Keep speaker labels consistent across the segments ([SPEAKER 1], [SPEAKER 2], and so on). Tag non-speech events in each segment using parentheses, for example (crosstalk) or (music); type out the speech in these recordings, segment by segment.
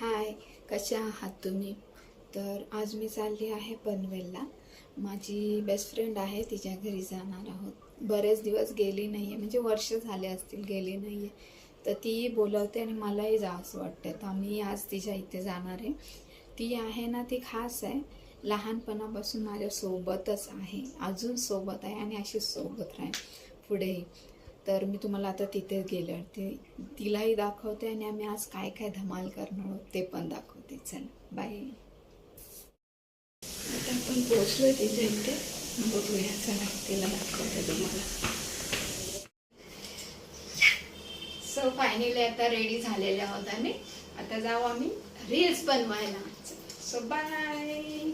[SPEAKER 1] हाय कशा आहात तुम्ही? तर आज मी चालली आहे पनवेलला. माझी बेस्ट फ्रेंड आहे तिच्या घरी जाणार आहोत. बरेच दिवस गेली नाही आहे म्हणजे वर्ष झाले असतील गेली नाही आहे तर ती बोलवते आणि मलाही जावंसं वाटतं तर आम्ही आज तिच्या इथे जाणार आहे. ती आहे ना ती खास आहे. लहानपणापासून माझ्या सोबतच आहे. अजून सोबत आहे आणि अशी सोबत राहील. पुढेही. तर मी तुम्हाला आता तिथे गेले ते तिलाही दाखवते आणि आम्ही आज काय काय धमाल करणार आहोत ते पण दाखवते. चल बाय आता आपण पोचलो तिच्या इथे. बघूया चला तिला दाखवते तुम्हाला. सो फायनली आता रेडी झालेल्या आहोत आम्ही. आता जाऊ आम्ही. रील्स बनवायला. सो बाय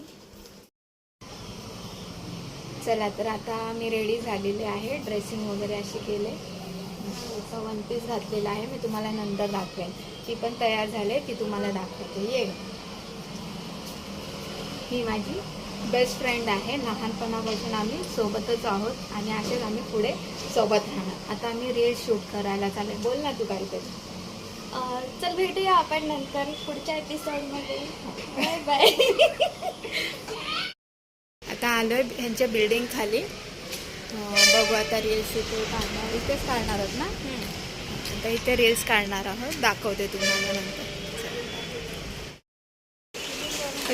[SPEAKER 1] चला तर आता मी रेडी झालेले आहे. ड्रेसिंग वगैरे अशी केले. असा वन पीस घातलेला आहे. मी तुम्हाला नंतर दाखवेन. ती पण तयार झाले ती तुम्हाला दाखवते. ये ही माझी बेस्ट फ्रेंड आहे. लहानपणापासून आम्ही सोबतच आहोत आणि असेच आम्ही पुढे सोबत राहणार. आता आम्ही रील शूट करायला चालेल बोल ना तू काहीतरी.
[SPEAKER 2] चल भेटूया आपण नंतर पुढच्या एपिसोडमध्ये बाय बाय
[SPEAKER 1] आता आलोय ह्यांच्या बिल्डिंग खाली. बघू आता रील्स इथे काढणार इथेच काढणार आहोत ना? आता इथे रील्स काढणार आहोत. दाखवते तुम्हाला नंतर.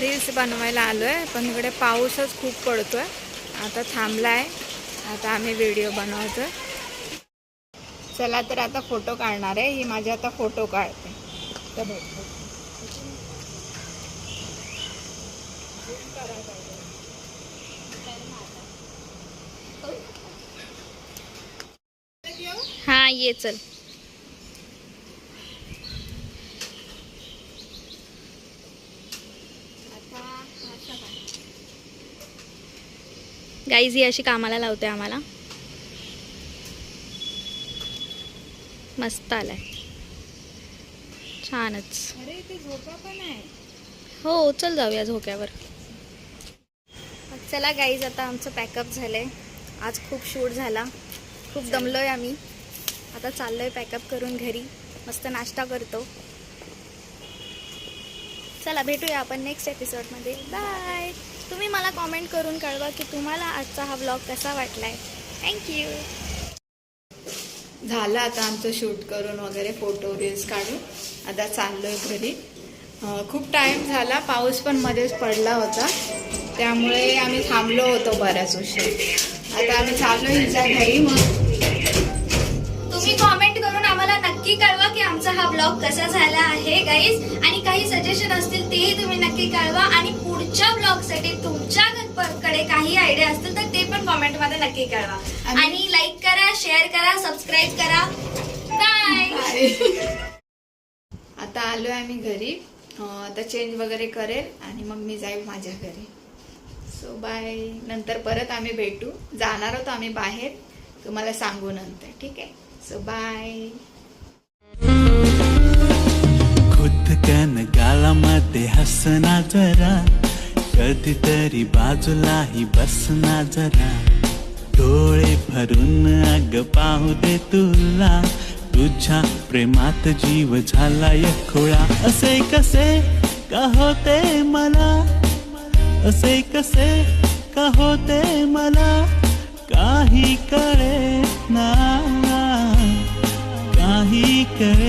[SPEAKER 1] रील्स बनवायला आलोय पण इकडे पाऊसच खूप पडतोय. आता थांबलाय. आता आम्ही व्हिडिओ बनवतोय. चला तर आता फोटो काढणार आहे. ही माझी आता फोटो काढते. तर भेटतो
[SPEAKER 2] हां ये चल. गाईज ही अशी कामाला लावते आम्हाला. मस्त आलाय. छानच. हो चल जाऊया झोक्यावर. चला गाईज आता आमचं पॅकअप झालं आहे आज खूप शूट झाला. खूप दमलो आहे आम्ही. आता चाललो आहे पॅकअप करून घरी. मस्त नाश्ता करतो. चला भेटूया आपण नेक्स्ट एपिसोडमध्ये बाय तुम्ही मला कॉमेंट करून कळवा की तुम्हाला आजचा हा ब्लॉग कसा वाटला आहे थँक्यू
[SPEAKER 1] झालं आता आमचं शूट करून वगैरे फोटो रील्स काढून. आता चाललोय घरी. खूप टाईम झाला. पाऊस पण मध्येच पडला होता. त्यामुळे आम्ही थांबलो होतो बऱ्याच उशीर. आता आम्ही चाललो हिच्या घरी मग.
[SPEAKER 2] तुम्ही कॉमेंट करून आम्हाला नक्की कळवा की आमचा हा ब्लॉग कसा झाला आहे गाईज आणि काही सजेशन असतील तेही तुम्ही नक्की कळवा. आणि पुढच्या ब्लॉगसाठी तुमच्याकडे काही आयडिया असतील तर ते पण कॉमेंटमध्ये नक्की कळवा.
[SPEAKER 1] आणि-
[SPEAKER 2] लाईक करा शेअर करा सबस्क्राईब करा. बाय (laughs)
[SPEAKER 1] आता आलोय आम्ही घरी. आता चेंज वगैरे करेल आणि मग मी जाईल माझ्या घरी. सो बाय नंतर परत आम्ही भेटू. जाणार होतो आम्ही बाहेर. तुम्हाला सांगू नंतर. ठीक आहे? सो बाय
[SPEAKER 3] खुदकन गालामध्ये हसना जरा. कधीतरी बाजूलाही बसना जरा. डोळे भरून अग पाहू दे तुला. तुझ्या प्रेमात जीव झाला खोळा. असे कसे? का होते मला? असे कसे का होते मला काही कळे ना काही कळे